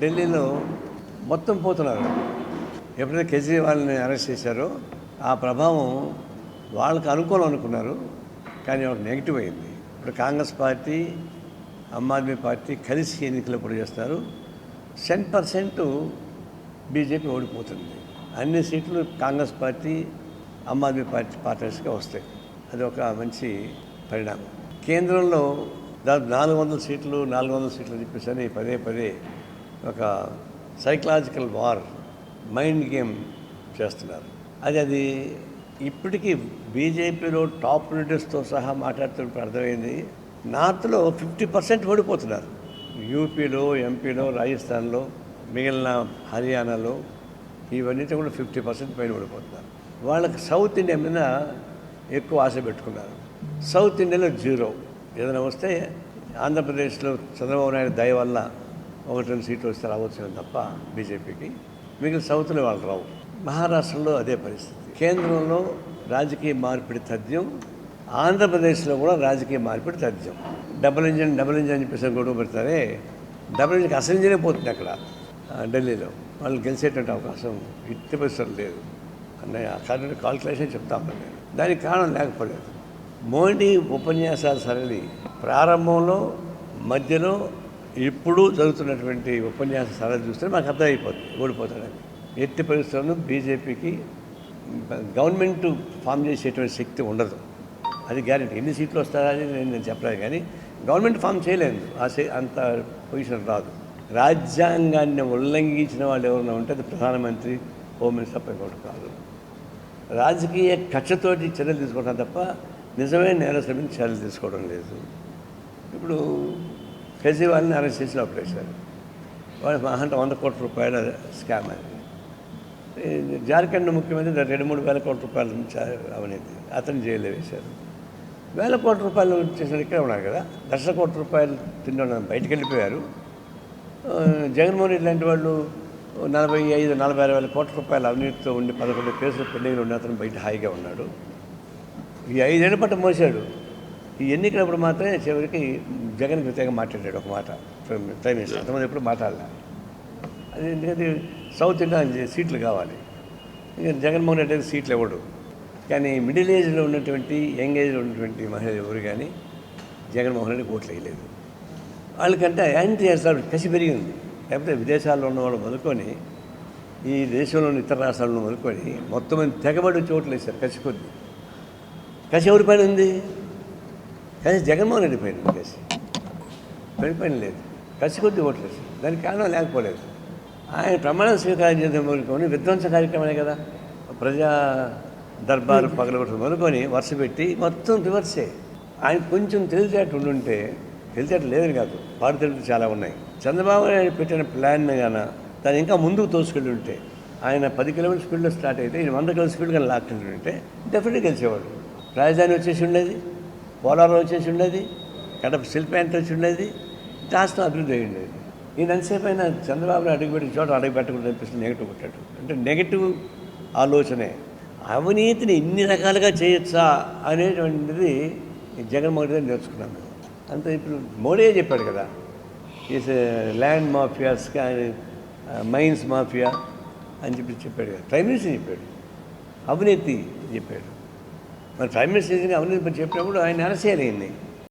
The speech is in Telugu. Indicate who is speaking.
Speaker 1: ఢిల్లీలో మొత్తం పోతున్నారు. ఎప్పుడైతే కేజ్రీవాల్ని అరెస్ట్ చేశారో ఆ ప్రభావం వాళ్ళకి అనుకూలం అనుకున్నారు. కానీ ఒక నెగిటివ్ అయింది. ఇప్పుడు కాంగ్రెస్ పార్టీ ఆమ్ ఆద్మీ పార్టీ కలిసి ఎన్నికలు ఇప్పుడు చేస్తారు? టెన్ పర్సెంట్ బీజేపీ ఓడిపోతుంది. అన్ని సీట్లు కాంగ్రెస్ పార్టీ ఆమ్ ఆద్మీ పార్టీ పార్టీస్గా వస్తాయి. అది ఒక మంచి పరిణామం. కేంద్రంలో దాదాపు నాలుగు వందల సీట్లు నాలుగు వందల సీట్లు చెప్పేసి అని పదే పదే ఒక సైకలాజికల్ వార్ మైండ్ గేమ్ చేస్తున్నారు. అది అది ఇప్పటికీ బీజేపీలో టాప్ లీడర్స్తో సహా మాట్లాడుతున్నప్పుడు అర్థమైంది. నార్త్లో ఫిఫ్టీ పర్సెంట్ ఓడిపోతున్నారు. యూపీలో ఎంపీలో రాజస్థాన్లో మిగిలిన హర్యానాలో ఇవన్నీ కూడా ఫిఫ్టీ పర్సెంట్ పైన ఓడిపోతున్నారు. వాళ్ళకి సౌత్ ఇండియా మీద ఎక్కువ ఆశ పెట్టుకున్నారు. సౌత్ ఇండియాలో జీరో. ఏదైనా వస్తే ఆంధ్రప్రదేశ్లో చంద్రబాబు నాయుడు దయ వల్ల ఒకటి రెండు సీట్లు వస్తే రావచ్చు తప్ప బీజేపీకి. మిగిలిన సౌత్లో వాళ్ళు రావు. మహారాష్ట్రలో అదే పరిస్థితి. కేంద్రంలో రాజకీయ మార్పిడి తథ్యం ఆంధ్రప్రదేశ్లో కూడా రాజకీయ మార్పిడి తథ్యం. డబుల్ ఇంజన్ డబుల్ ఇంజన్ అని చెప్పేసి గొడవ పెడతారే డబుల్ ఇంజన్ అసలు ఇంజనే పోతుంది అక్కడ ఢిల్లీలో. వాళ్ళు గెలిచేటువంటి అవకాశం ఇట్టి పరిస్థితులు లేదు. అన్నయ్య కరెంట్ కాల్కులేషన్ చెప్తాను నేను దానికి కారణం లేకపోలేదు. మోడీ ఉపన్యాసాల సరళి. ప్రారంభంలో మధ్యలో ఇప్పుడు జరుగుతున్నటువంటి ఉపన్యాస సరళ చూస్తే మాకు అర్థమైపోతుంది ఓడిపోతాడని ఎట్టి పరిస్థితులను బీజేపీకి గవర్నమెంట్ ఫామ్ చేసేటువంటి శక్తి ఉండదు. అది గ్యారెంటీ. ఎన్ని సీట్లు వస్తారని నేను నేను చెప్పలేదు కానీ గవర్నమెంట్ ఫామ్ చేయలేదు. ఆ సే- అంత పొజిషన్ రాదు. రాజ్యాంగాన్ని ఉల్లంఘించిన వాళ్ళు ఎవరైనా ఉంటే అది ప్రధానమంత్రి హోమ్ మినిస్టర్ ఇంకోటి కాదు. రాజకీయ కక్షతోటి చర్యలు తీసుకోవడం తప్ప నిజమైన నేరస్తుల మీద చర్యలు తీసుకోవడం లేదు. ఇప్పుడు కేజ్రీవాల్ని అరెస్ట్ చేసి లోపల వేశారు వాడు మహా అంటే వంద కోట్ల రూపాయల స్కామ్ అది. జార్ఖండ్ ముఖ్యమంత్రి రెండు మూడు వేల కోట్ల రూపాయల నుంచి అవినీతి. అతను జైల్లో వేశారు. వేల కోట్ల రూపాయలు చేసిన ఇక్కడ ఉన్నారు కదా. లక్షల కోట్ల రూపాయలు తిన్న బయటికి వెళ్ళిపోయారు. జగన్మోహన్ రెడ్డి లాంటి వాళ్ళు నలభై ఐదు నలభై ఆరు వేల కోట్ల రూపాయల అవినీతితో ఉండి పదకొండు కేసులు పెండింగ్లో ఉన్న అతను బయట హాయిగా ఉన్నాడు. ఈ ఐదేళ్ళ పట్టు మోసాడు. ఈ ఎన్నికలప్పుడు మాత్రమే చివరికి జగన్ ప్రత్యేకంగా మాట్లాడాడు ఒక మాట. Prime minister. అంతమంది ఎప్పుడు మాట్లాడలే. అది ఎందుకంటే సౌత్ ఇండియా సీట్లు కావాలి. ఇంకా జగన్మోహన్ రెడ్డి గారికి సీట్లు ఇవ్వడు కానీ మిడిల్ ఏజ్లో ఉన్నటువంటి యంగ్ ఏజ్లో ఉన్నటువంటి మహిళలు ఎవరు కానీ జగన్మోహన్ రెడ్డి ఓట్లు వేయలేదు. వాళ్ళకంటే యాంటీ చేస్తారు కసి పెరిగింది. లేకపోతే విదేశాల్లో ఉన్న వాళ్ళు మొదలుకొని ఈ దేశంలోని ఇతర రాష్ట్రాలను మొదలుకొని మొత్తం తెగబడి చోట్లు వేశారు కసి కొద్ది. కసి ఎవరి పైన ఉంది? కానీ జగన్మోహన్ రెడ్డి పైన కేసు. కసి లేదు. కసి కొద్ది ఓట్లేదు దానికి కారణం లేకపోలేదు. ఆయన ప్రమాణ స్వీకారం చేసిన మొదలుకొని విధ్వంస కార్యక్రమమే కదా. ప్రజా దర్బారు పగలగొట్టు మొదలుకొని వరుస పెట్టి మొత్తం రివర్సే. ఆయన కొంచెం తెలిసేట ఉండుంటే తెలిసేట లేదని కాదు పాడు చాలా ఉన్నాయి. చంద్రబాబు నాయుడు పెట్టిన ప్లాన్ గాన తను ఇంకా ముందుకు తోసుకెళ్ళి ఉంటే ఆయన పది కిలోమీటర్ స్పీడ్లో స్టార్ట్ అయితే ఈయన వంద కిలోమీటర్ స్పీడ్గా లాక్కుంటుంటే డెఫినెట్గా గెలిచేవాడు. రాజధాని వచ్చేసి ఉండేది. పోలవరం వచ్చేసి ఉండేది కడప శిల్ప ఎంటర్ వచ్చి ఉండేది రాష్ట్రం అభివృద్ధి అయి ఉండేది ఈయన ఎంతసేపు అయినా చంద్రబాబు అడుగుపెట్టిన చోట అడుగుపెట్టకుండా అనిపిస్తుంది నెగిటివ్ కొట్టాడు. అంటే నెగిటివ్ ఆలోచనే. అవినీతిని ఇన్ని రకాలుగా చేయొచ్చా అనేటువంటిది జగన్మోహన్ రెడ్డి నేర్చుకున్నాను అంత ఇప్పుడు మోడీ చెప్పాడు కదా ఈస్ ల్యాండ్ మాఫియాస్ కానీ మైన్స్ మాఫియా అని చెప్పి చెప్పాడు కదా. ప్రైమ్ మినిస్టర్ చెప్పాడు. అవినీతి చెప్పాడు. మరి ప్రైమ్ మినిస్టర్ అవినీతి చెప్పినప్పుడు ఆయన అరెస్ట్ చేయాలి